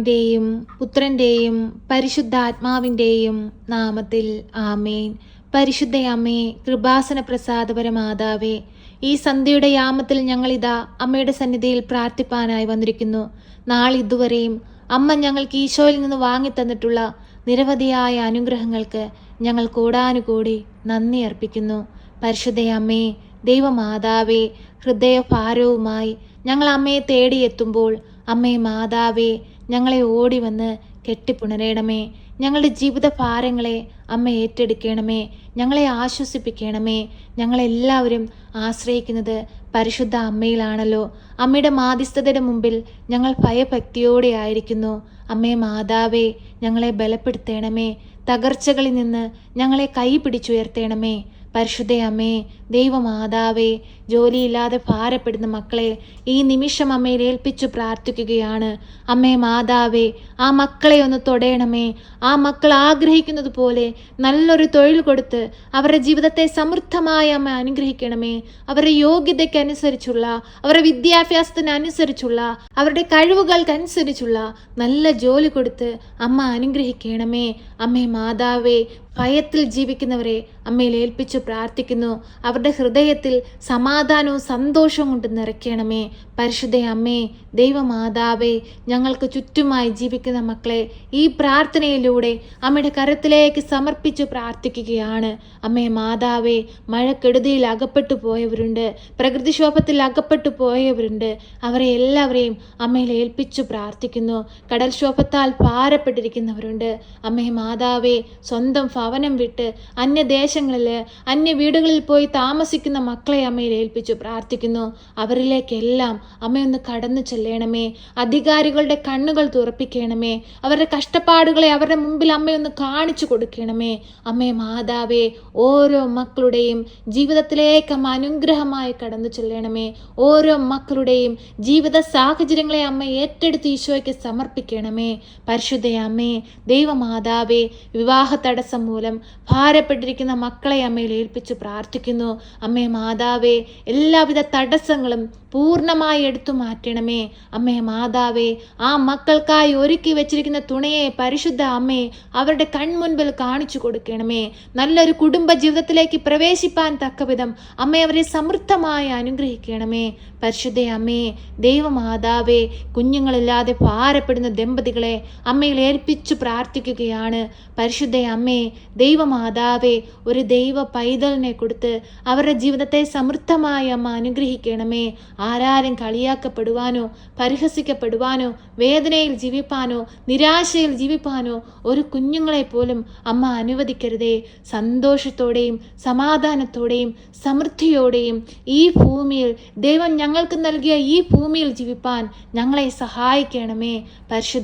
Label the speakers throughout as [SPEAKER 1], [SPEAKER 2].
[SPEAKER 1] പിതാവിന്റെയും പുത്രന്റെയും പരിശുദ്ധാത്മാവിന്റെയും നാമത്തിൽ ആമേൻ. പരിശുദ്ധയമ്മേ കൃപാസന പ്രസാദപര മാതാവേ ഈ സന്ധ്യയുടെ യാമത്തിൽ ഞങ്ങളിതാ അമ്മയുടെ സന്നിധിയിൽ പ്രാർത്ഥിപ്പാനായി വന്നിരിക്കുന്നു. നാളിതുവരെയും അമ്മ ഞങ്ങൾക്ക് ഈശോയിൽ നിന്ന് വാങ്ങിത്തന്നിട്ടുള്ള നിരവധിയായ അനുഗ്രഹങ്ങൾക്ക് ഞങ്ങൾ കൂടാനുകൂടി നന്ദി അർപ്പിക്കുന്നു. പരിശുദ്ധയമ്മേ ദൈവമാതാവേ ഹൃദയഭാരവുമായി ഞങ്ങൾ അമ്മയെ തേടിയെത്തുമ്പോൾ അമ്മേ മാതാവേ ഞങ്ങളെ ഓടി വന്ന് കെട്ടിപ്പുണരേണമേ. ഞങ്ങളുടെ ജീവിത ഭാരങ്ങളെ അമ്മ ഏറ്റെടുക്കണമേ. ഞങ്ങളെ ആശ്വസിപ്പിക്കണമേ. ഞങ്ങളെല്ലാവരും ആശ്രയിക്കുന്നത് പരിശുദ്ധ അമ്മയിലാണല്ലോ. അമ്മയുടെ മാധ്യസ്ഥതയുടെ മുമ്പിൽ ഞങ്ങൾ ഭയഭക്തിയോടെ ആയിരിക്കുന്നു. അമ്മേ മാതാവേ ഞങ്ങളെ ബലപ്പെടുത്തണമേ. തകർച്ചകളിൽ നിന്ന് ഞങ്ങളെ കൈ പിടിച്ചുയർത്തണമേ പരിശുദ്ധ അമ്മേ ദൈവമാതാവേ ജോലിയില്ലാതെ ഭാരപ്പെടുന്ന മക്കളെ ഈ നിമിഷം അമ്മയിൽ ഏൽപ്പിച്ചു പ്രാർത്ഥിക്കുകയാണ്. അമ്മേ മാതാവേ ആ മക്കളെ ഒന്ന് തൊടയണമേ. ആ മക്കൾ ആഗ്രഹിക്കുന്നത് പോലെ നല്ലൊരു തൊഴിൽ കൊടുത്ത് അവരുടെ ജീവിതത്തെ സമൃദ്ധമായി അമ്മ അനുഗ്രഹിക്കണമേ. അവരുടെ യോഗ്യതയ്ക്കനുസരിച്ചുള്ള അവരുടെ വിദ്യാഭ്യാസത്തിനനുസരിച്ചുള്ള അവരുടെ കഴിവുകൾക്കനുസരിച്ചുള്ള നല്ല ജോലി കൊടുത്ത് അമ്മ അനുഗ്രഹിക്കണമേ. അമ്മേ മാതാവേ ഭയത്തിൽ ജീവിക്കുന്നവരെ അമ്മയിൽ ഏൽപ്പിച്ചു പ്രാർത്ഥിക്കുന്നു. അവരുടെ ഹൃദയത്തിൽ സമാധാനവും സന്തോഷവും കൊണ്ട് നിറയ്ക്കണമേ. പരിശുദ്ധ അമ്മേ ദൈവമാതാവേ ഞങ്ങൾക്ക് ചുറ്റുമായി ജീവിക്കുന്ന മക്കളെ ഈ പ്രാർത്ഥനയിലൂടെ അമ്മയുടെ കരത്തിലേക്ക് സമർപ്പിച്ചു പ്രാർത്ഥിക്കുകയാണ്. അമ്മേ മാതാവേ മഴക്കെടുതിയിൽ അകപ്പെട്ടു പോയവരുണ്ട് പ്രകൃതിക്ഷോഭത്തിൽ അകപ്പെട്ടു പോയവരുണ്ട്. അവരെ എല്ലാവരെയും അമ്മയിൽ ഏൽപ്പിച്ചു പ്രാർത്ഥിക്കുന്നു. കടൽക്ഷോഭത്താൽ ഭാരപ്പെട്ടിരിക്കുന്നവരുണ്ട്. അമ്മേ മാതാവേ സ്വന്തം ഭവനം വിട്ട് അന്യദേശങ്ങളിൽ അന്യ വീടുകളിൽ പോയി താമസിക്കുന്ന മക്കളെ അമ്മയിൽ ഏൽപ്പിച്ചു പ്രാർത്ഥിക്കുന്നു. അവരിലേക്കെല്ലാം അമ്മയൊന്ന് കടന്നു ചെല്ലണമേ. അധികാരികളുടെ കണ്ണുകൾ തുറപ്പിക്കണമേ. അവരുടെ കഷ്ടപ്പാടുകളെ അവരുടെ മുമ്പിൽ അമ്മയൊന്ന് കാണിച്ചു കൊടുക്കണമേ. അമ്മേ മാതാവേ ഓരോ മക്കളുടെയും ജീവിതത്തിലേക്ക് അമ്മ അനുഗ്രഹമായി കടന്നു ചെല്ലണമേ. ഓരോ മക്കളുടെയും ജീവിത സാഹചര്യങ്ങളെ അമ്മ ഏറ്റെടുത്ത് ഈശോയ്ക്ക് സമർപ്പിക്കണമേ. പരിശുദ്ധ അമ്മേ ദൈവമാതാവേ വിവാഹ തടസ്സം മൂലം ഭാരപ്പെട്ടിരിക്കുന്ന മക്കളെ അമ്മയിൽ ഏൽപ്പിച്ച് പ്രാർത്ഥിക്കുന്നു. അമ്മേ മാതാവേ എല്ലാവിധ തടസ്സങ്ങളും പൂർണമായി എടുത്തു മാറ്റണമേ. അമ്മേ മാതാവേ ആ മക്കൾക്കായി ഒരുക്കി വെച്ചിരിക്കുന്ന തുണയെ പരിശുദ്ധ അമ്മേ അവരുടെ കൺമുൻപിൽ കാണിച്ചു കൊടുക്കണമേ. നല്ലൊരു കുടുംബ ജീവിതത്തിലേക്ക് പ്രവേശിപ്പാൻ തക്കവിധം അമ്മേ അവരെ സമൃദ്ധമായി അനുഗ്രഹിക്കണമേ. പരിശുദ്ധ അമ്മേ ദൈവമാതാവേ കുഞ്ഞുങ്ങളില്ലാതെ ഭാരപ്പെടുന്ന ദമ്പതികളെ അമ്മയിൽ ഏൽപ്പിച്ചു പ്രാർത്ഥിക്കുകയാണ്. പരിശുദ്ധ അമ്മേ ദൈവമാതാവേ ഒരു ദൈവ പൈതലിനെ കൊടുത്ത് അവരുടെ ജീവിതത്തെ സമൃദ്ധമായി അമ്മ അനുഗ്രഹിക്കണമേ. ആരാരും കളിയാക്കപ്പെടുവാനോ പരിഹസിക്കപ്പെടുവാനോ വേദനയിൽ ജീവിപ്പാനോ നിരാശയിൽ ജീവിപ്പാനോ ഒരു കുഞ്ഞുങ്ങളെ പോലും അമ്മ അനുവദിക്കരുതേ. സന്തോഷത്തോടെയും സമാധാനത്തോടെയും സമൃദ്ധിയോടെയും ഈ ഭൂമിയിൽ ദൈവം ഞങ്ങൾക്ക് നൽകിയ ഈ ഭൂമിയിൽ ജീവിപ്പാൻ ഞങ്ങളെ സഹായിക്കണമേ. പരിശുദ്ധ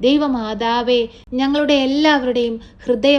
[SPEAKER 1] ദൈവമാതാവേ ഞങ്ങളുടെ എല്ലാവരുടെയും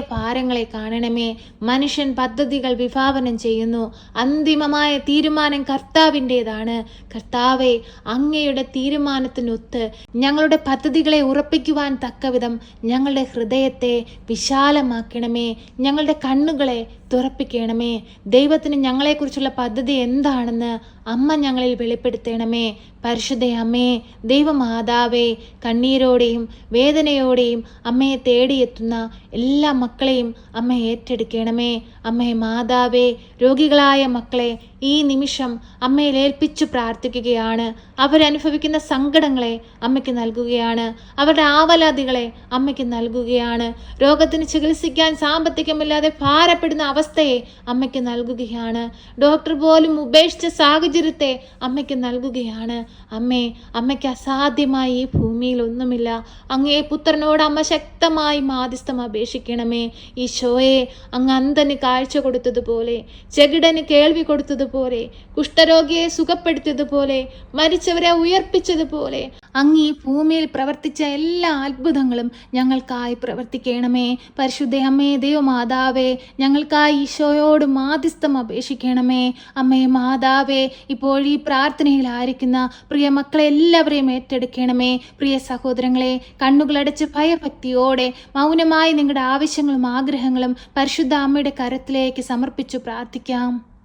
[SPEAKER 1] ഹൃദയഭാരങ്ങളെ കാണണമേ. മനുഷ്യൻ പദ്ധതികൾ വിഭാവനം ചെയ്യുന്നു. അന്തിമമായ തീരുമാനം കർത്താവിന്റെതാണ്. കർത്താവെ അങ്ങയുടെ തീരുമാനത്തിനൊത്ത് ഞങ്ങളുടെ പദ്ധതികളെ ഉറപ്പിക്കുവാൻ തക്കവിധം ഞങ്ങളുടെ ഹൃദയത്തെ വിശാലമാക്കണമേ. ഞങ്ങളുടെ കണ്ണുകളെ തുറപ്പിക്കണമേ. ദൈവത്തിന് ഞങ്ങളെക്കുറിച്ചുള്ള പദ്ധതി എന്താണെന്ന് അമ്മ ഞങ്ങളിൽ വെളിപ്പെടുത്തണമേ. പരിശുദ്ധ അമ്മേ ദൈവമാതാവേ കണ്ണീരോടെയും വേദനയോടെയും അമ്മയെ തേടിയെത്തുന്ന എല്ലാ മക്കളെയും അമ്മ ഏറ്റെടുക്കണമേ. അമ്മയെ മാതാവേ രോഗികളായ മക്കളെ ഈ നിമിഷം അമ്മയിൽ ഏൽപ്പിച്ചു പ്രാർത്ഥിക്കുകയാണ്. അവരനുഭവിക്കുന്ന സങ്കടങ്ങളെ അമ്മയ്ക്ക് നൽകുകയാണ്. അവരുടെ ആവലാതികളെ അമ്മയ്ക്ക് നൽകുകയാണ്. രോഗത്തിന് ചികിത്സിക്കാൻ സാമ്പത്തികമില്ലാതെ ഭാരപ്പെടുന്ന അവസ്ഥയെ അമ്മയ്ക്ക് നൽകുകയാണ്. ഡോക്ടർ പോലും ഉപേക്ഷിച്ച സാഹചര്യത്തെ അമ്മയ്ക്ക് നൽകുകയാണ്. അമ്മേ അമ്മയ്ക്ക് അസാധ്യമായി ഈ ഭൂമിയിൽ ഒന്നുമില്ല. അങ്ങേ പുത്രനോട് അമ്മ ശക്തമായി മാധ്യസ്ഥം അപേക്ഷിക്കണമേ. ഈശോയെ അങ്ങ് അന്തന് കാഴ്ച കൊടുത്തതുപോലെ ചെകിടന് കേൾവി കൊടുത്തതുപോലെ കുഷ്ഠരോഗിയെ സുഖപ്പെടുത്തിയതുപോലെ മരിച്ചവരെ ഉയർപ്പിച്ചതുപോലെ അങ്ങ് ഈ ഭൂമിയിൽ പ്രവർത്തിച്ച എല്ലാ അത്ഭുതങ്ങളും ഞങ്ങൾക്കായി പ്രവർത്തിക്കണമേ. പരിശുദ്ധ അമ്മേ ദൈവമാതാവേ ഞങ്ങൾക്കായി ഈശോയോട് മാധ്യസ്ഥം അപേക്ഷിക്കണമേ. അമ്മേ മാതാവേ ഇപ്പോൾ ഈ പ്രാർത്ഥനയിലായിരിക്കുന്ന പ്രിയ മക്കളെ എല്ലാവരെയും ഏറ്റെടുക്കണമേ. പ്രിയ സഹോദരങ്ങളെ കണ്ണുകളടച്ച് ഭയഭക്തിയോടെ മൗനമായി നിങ്ങളുടെ ആവശ്യങ്ങളും ആഗ്രഹങ്ങളും പരിശുദ്ധ അമ്മയുടെ കരത്തിലേക്ക് സമർപ്പിച്ചു പ്രാർത്ഥിക്കാം.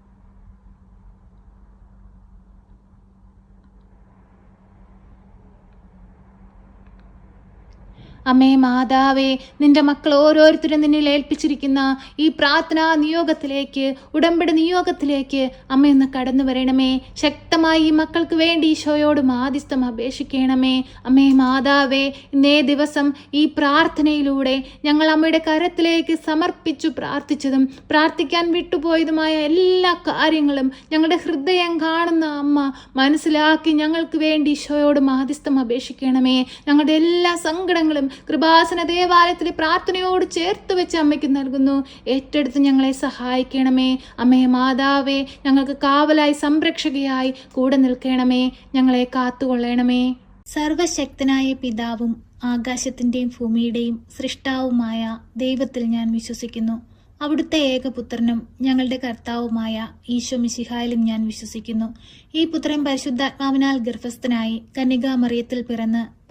[SPEAKER 1] അമ്മേ മാതാവേ നിന്റെ മക്കൾ ഓരോരുത്തരും നിന്നിൽ ഏൽപ്പിച്ചിരിക്കുന്ന ഈ പ്രാർത്ഥനാ നിയോഗത്തിലേക്ക് ഉടമ്പടി നിയോഗത്തിലേക്ക് അമ്മ കടന്നു വരണമേ. ശക്തമായി ഈ മക്കൾക്ക് വേണ്ടി ഈശോയോട് മാധ്യസ്ഥം അപേക്ഷിക്കണമേ. അമ്മേ മാതാവേ ഇന്നേ ദിവസം ഈ പ്രാർത്ഥനയിലൂടെ ഞങ്ങൾ അമ്മയുടെ കരത്തിലേക്ക് സമർപ്പിച്ചു പ്രാർത്ഥിച്ചതും പ്രാർത്ഥിക്കാൻ വിട്ടുപോയതുമായ എല്ലാ കാര്യങ്ങളും ഞങ്ങളുടെ ഹൃദയം കാണുന്ന അമ്മ മനസ്സിലാക്കി ഞങ്ങൾക്ക് വേണ്ടി ഈശോയോട് മാധ്യസ്ഥം അപേക്ഷിക്കണമേ. ഞങ്ങളുടെ എല്ലാ സങ്കടങ്ങളും കൃപാസന ദേവാലയത്തിലെ പ്രാർത്ഥനയോട് ചേർത്ത് വെച്ച് അമ്മയ്ക്ക് നൽകുന്നു. ഏറ്റെടുത്ത് ഞങ്ങളെ സഹായിക്കണമേ. അമ്മേ മാതാവേ ഞങ്ങൾക്ക് കാവലായി സംരക്ഷകയായി കൂടെ നിൽക്കണമേ. ഞങ്ങളെ കാത്തുകൊള്ളണമേ. സർവശക്തനായ പിതാവും ആകാശത്തിന്റെയും ഭൂമിയുടെയും സൃഷ്ടാവുമായ ദൈവത്തിൽ ഞാൻ വിശ്വസിക്കുന്നു. അവിടുത്തെ ഏകപുത്രനും ഞങ്ങളുടെ കർത്താവുമായ ഈശോ മിശിഹായിലും ഞാൻ വിശ്വസിക്കുന്നു. ഈ പുത്രൻ പരിശുദ്ധാത്മാവിനാൽ ഗർഭസ്ഥനായി കന്യകാമറിയത്തിൽ പിറന്ന്